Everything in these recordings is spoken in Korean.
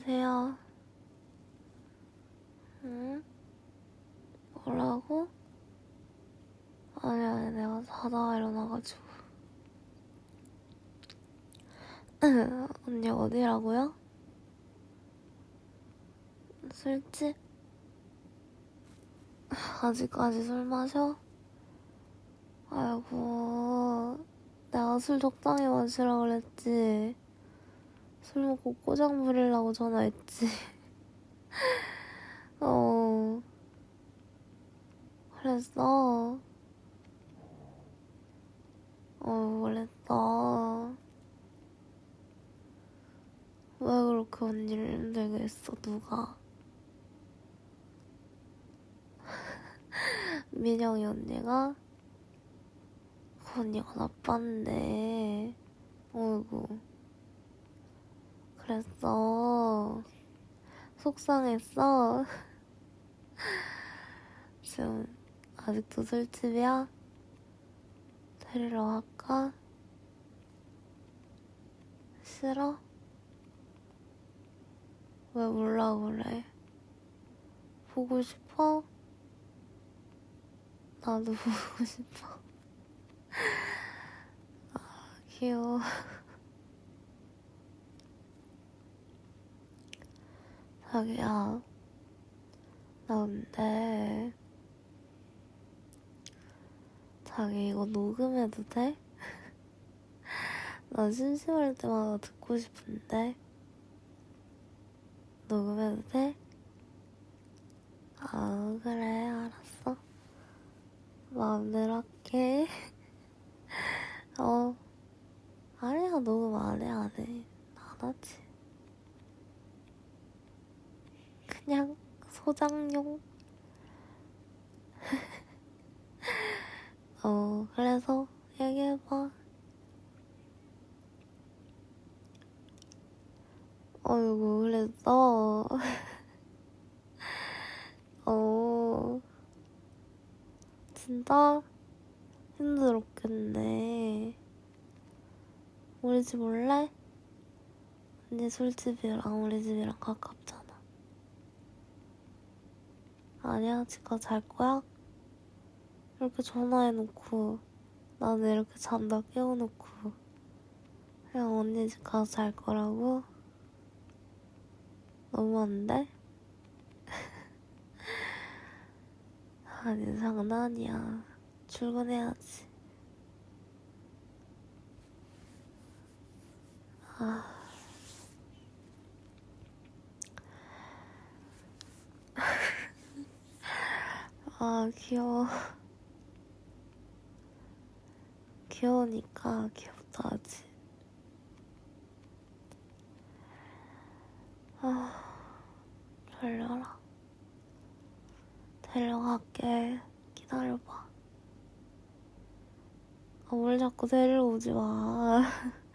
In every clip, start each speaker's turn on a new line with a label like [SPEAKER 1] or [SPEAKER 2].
[SPEAKER 1] 여보세요? 응? 뭐라고? 아니, 아니, 내가 자다가 일어나가지고. 언니 어디라고요? 술집? 아직까지 술 마셔? 아이고, 내가 술 적당히 마시라 그랬지. 술 먹고 꼬장 부리려고 전화했지. 어. 그랬어. 어, 그랬어. 왜 그렇게 언니를 힘들게 했어, 누가? 민영이 언니가? 그 언니가 나빴는데. 어이구. 그랬어. 속상했어. 지금 아직도 술집이야? 데리러 갈까? 싫어? 왜 몰라 그래? 보고 싶어? 나도 보고 싶어. 아, 귀여워. 자기야, 나 근데, 자기 이거 녹음해도 돼? 나 심심할 때마다 듣고 싶은데. 녹음해도 돼? 아, 그래, 알았어. 마음대로 할게. 어. 아니야, 녹음 안 해, 안 해. 안 하지. 그냥 소장용. 어, 그래서 얘기해봐. 어이구, 그랬어. 어, 진짜 힘들었겠네. 우리 집 올래? 언니 술집이랑 우리 집이랑 가깝잖아. 아니야, 집 가서 잘 거야? 이렇게 전화해놓고, 나는 이렇게 잔다 깨워놓고, 그냥 언니 집 가서 잘 거라고? 너무한데? 아니, 장난이야. 출근해야지. 아. 아, 귀여워. 귀여우니까 귀엽다 하지. 아, 졸려라. 데려갈게. 기다려봐. 아, 뭘 자꾸 데려오지 마.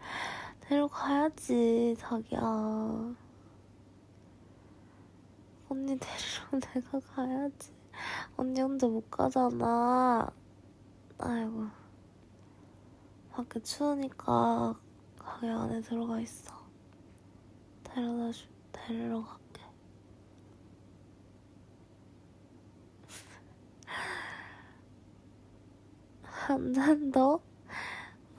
[SPEAKER 1] 데려가야지, 자기야. 언니 데리러 내가 가야지. 언니 혼자 못 가잖아. 아이고. 밖에 추우니까 가게 안에 들어가 있어. 데려다 줄, 데리러 갈게. 한 잔 더?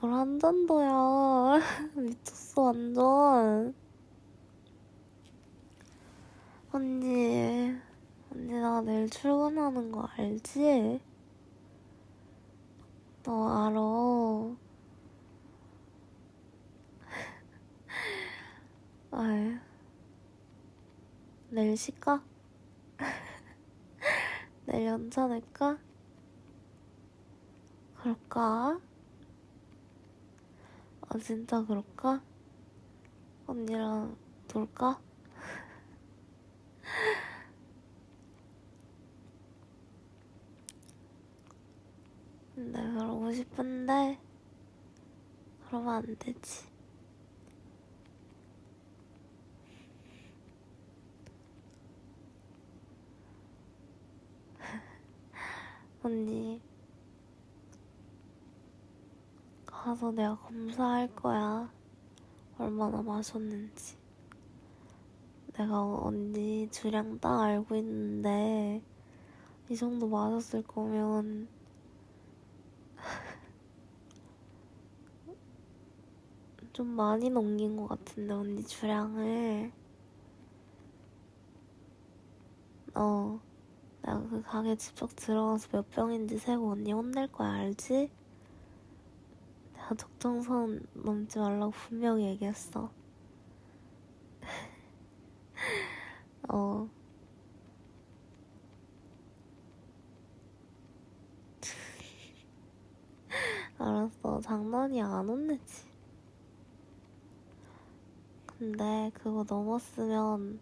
[SPEAKER 1] 뭘 한 잔 더야. 미쳤어, 완전. 언니, 언니, 나 내일 출근하는 거 알지? 너 알아. 아유. 내일 쉴까? 내일 연차 낼까? 그럴까? 아, 진짜 그럴까? 언니랑 놀까? 근데 그러고 싶은데, 그러면 안 되지. 언니, 가서 내가 검사할 거야. 얼마나 마셨는지. 내가 언니 주량 딱 알고 있는데 이 정도 맞았을 거면 좀 많이 넘긴 것 같은데 언니 주량을. 어 내가 그 가게 직접 들어가서 몇 병인지 세고 언니 혼낼 거야 알지? 내가 적정선 넘지 말라고 분명히 얘기했어. 어. 알았어 장난이야 안 혼내지 근데 그거 넘었으면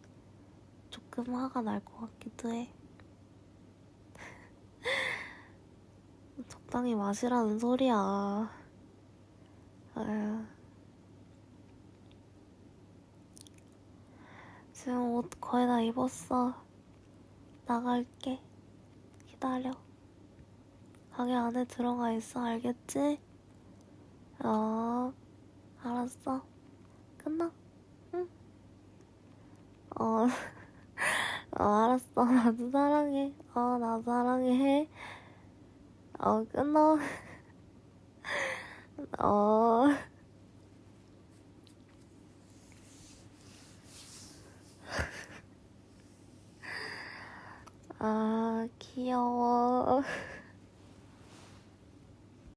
[SPEAKER 1] 조금 화가 날 것 같기도 해. 적당히 마시라는 소리야. 지금 옷 거의 다 입었어. 나갈게. 기다려. 가게 안에 들어가 있어. 알겠지? 어 알았어. 끝나? 응? 어, 어 알았어. 나도 사랑해. 어 나도 사랑해. 어 끊어. 어. 아, 귀여워.